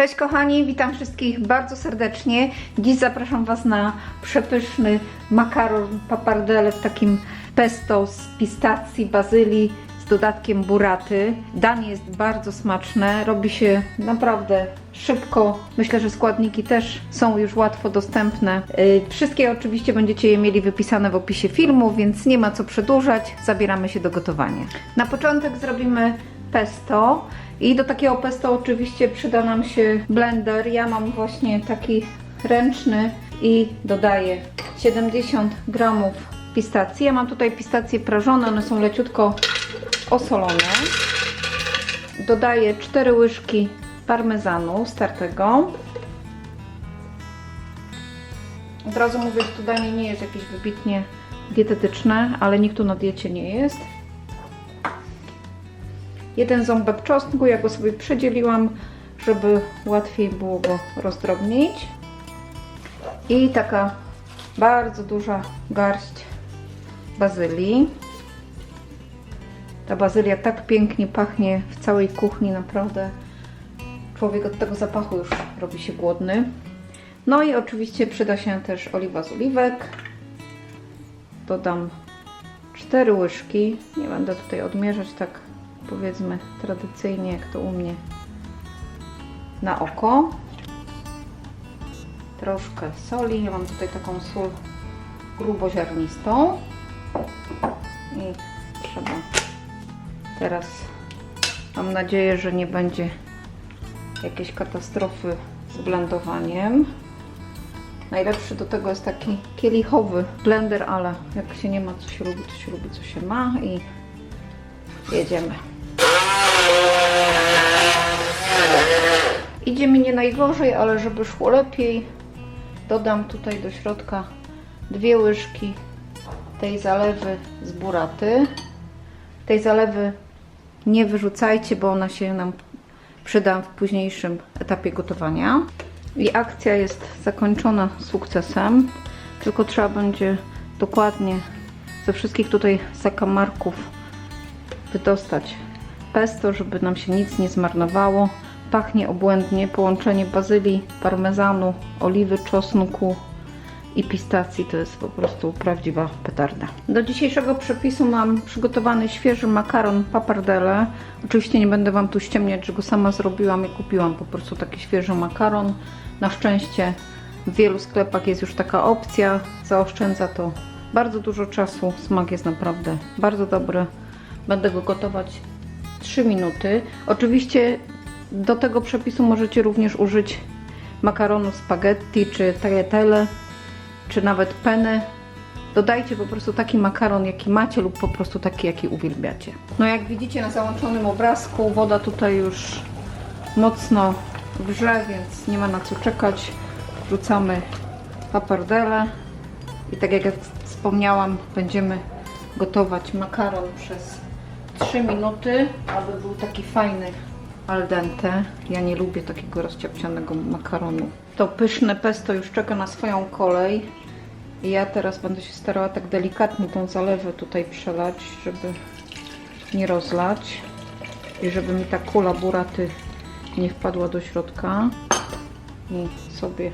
Cześć kochani, witam wszystkich bardzo serdecznie. Dziś zapraszam Was na przepyszny makaron papardelle w takim pesto z pistacji, bazylii z dodatkiem buraty. Danie jest bardzo smaczne, robi się naprawdę szybko. Myślę, że składniki też są już łatwo dostępne. Yy, Wszystkie oczywiście będziecie je mieli wypisane w opisie filmu, więc nie ma co przedłużać. Zabieramy się do gotowania. Na początek zrobimy pesto. I do takiego pesto oczywiście przyda nam się blender. Ja mam właśnie taki ręczny i dodaję 70 gramów pistacji. Ja mam tutaj pistacje prażone, one są leciutko osolone. Dodaję 4 łyżki parmezanu startego. Od razu mówię, że to danie nie jest jakieś wybitnie dietetyczne, ale nikt tu na diecie nie jest jeden ząbek czosnku, ja go sobie przedzieliłam, żeby łatwiej było go rozdrobnić. I taka bardzo duża garść bazylii. Ta bazylia tak pięknie pachnie w całej kuchni, naprawdę człowiek od tego zapachu już robi się głodny. No i oczywiście przyda się też oliwa z oliwek. Dodam 4 łyżki. Nie będę tutaj odmierzać tak powiedzmy tradycyjnie, jak to u mnie na oko. Troszkę soli. Ja mam tutaj taką sól gruboziarnistą. I trzeba teraz, mam nadzieję, że nie będzie jakiejś katastrofy z blendowaniem. Najlepszy do tego jest taki kielichowy blender, ale jak się nie ma, co się lubi, to się lubi, co się ma i jedziemy. Idzie mi nie najgorzej, ale żeby szło lepiej, dodam tutaj do środka dwie łyżki tej zalewy z buraty. Tej zalewy nie wyrzucajcie, bo ona się nam przyda w późniejszym etapie gotowania. I akcja jest zakończona sukcesem, tylko trzeba będzie dokładnie ze wszystkich tutaj zakamarków wydostać pesto, żeby nam się nic nie zmarnowało. Pachnie obłędnie. Połączenie bazylii, parmezanu, oliwy, czosnku i pistacji to jest po prostu prawdziwa petarda. Do dzisiejszego przepisu mam przygotowany świeży makaron papardelle. Oczywiście nie będę Wam tu ściemniać, że go sama zrobiłam i kupiłam po prostu taki świeży makaron. Na szczęście w wielu sklepach jest już taka opcja. Zaoszczędza to bardzo dużo czasu. Smak jest naprawdę bardzo dobry. Będę go gotować 3 minuty. Oczywiście do tego przepisu możecie również użyć makaronu spaghetti, czy tagliatelle, czy nawet penne. Dodajcie po prostu taki makaron, jaki macie lub po prostu taki, jaki uwielbiacie. No jak widzicie na załączonym obrazku, woda tutaj już mocno wrze, więc nie ma na co czekać. Wrzucamy papardelle i tak jak wspomniałam, będziemy gotować makaron przez 3 minuty, aby był taki fajny al dente. Ja nie lubię takiego rozciapcianego makaronu. To pyszne pesto już czeka na swoją kolej. I ja teraz będę się starała tak delikatnie tą zalewę tutaj przelać, żeby nie rozlać i żeby mi ta kula buraty nie wpadła do środka. I sobie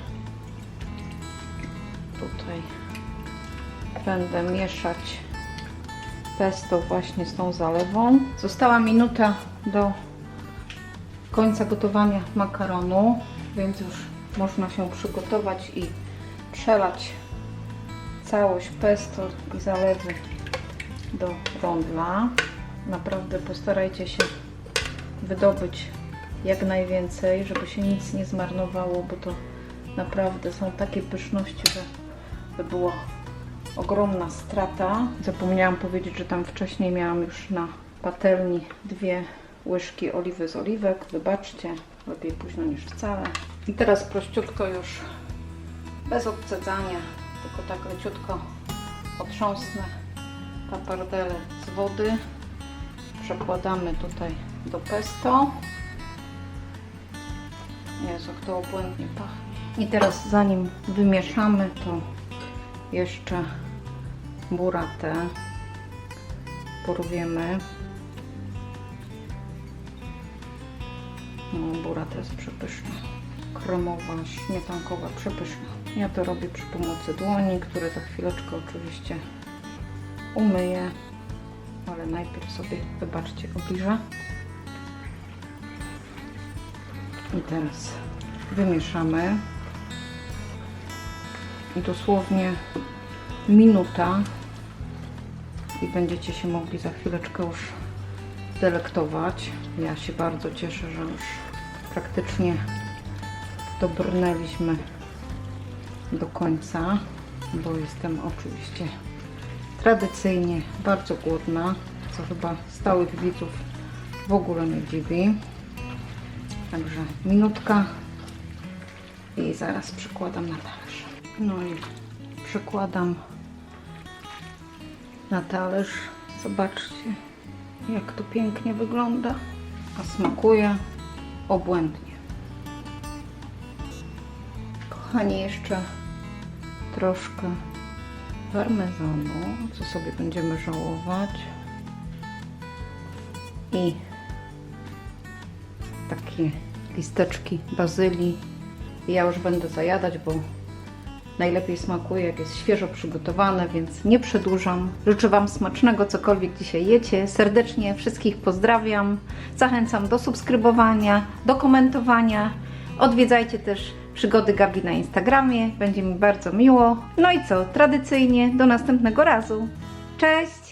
tutaj będę mieszać pesto właśnie z tą zalewą. Została minuta do końca gotowania makaronu, więc już można się przygotować i przelać całość pesto i zalewy do rondla. Naprawdę postarajcie się wydobyć jak najwięcej, żeby się nic nie zmarnowało, bo to naprawdę są takie pyszności, że by było ogromna strata. Zapomniałam powiedzieć, że tam wcześniej miałam już na patelni dwie łyżki oliwy z oliwek. Wybaczcie, lepiej późno niż wcale. I teraz prościutko już bez odcedzania, tylko tak leciutko otrząsnę papardele z wody. Przekładamy tutaj do pesto. Jezu, jak to obłędnie pachnie. I teraz zanim wymieszamy, to jeszcze buratę porwiemy. No, burata jest przepyszna. kremowa, śmietankowa, przepyszna. Ja to robię przy pomocy dłoni, które za chwileczkę oczywiście umyję, ale najpierw sobie, wybaczcie, obliżę. I teraz wymieszamy. I dosłownie minuta i będziecie się mogli za chwileczkę już delektować. Ja się bardzo cieszę, że już praktycznie dobrnęliśmy do końca, bo jestem oczywiście tradycyjnie bardzo głodna, co chyba stałych widzów w ogóle nie dziwi. Także minutka i zaraz przykładam na talerz. No i przykładam na talerz. Zobaczcie, jak to pięknie wygląda, a smakuje obłędnie. Kochani, jeszcze troszkę parmezanu, co sobie będziemy żałować. I takie listeczki bazylii. Ja już będę zajadać, bo najlepiej smakuje, jak jest świeżo przygotowane, więc nie przedłużam. Życzę Wam smacznego, cokolwiek dzisiaj jecie. Serdecznie wszystkich pozdrawiam. Zachęcam do subskrybowania, do komentowania. Odwiedzajcie też przygody Gabi na Instagramie, będzie mi bardzo miło. No i co, tradycyjnie do następnego razu. Cześć!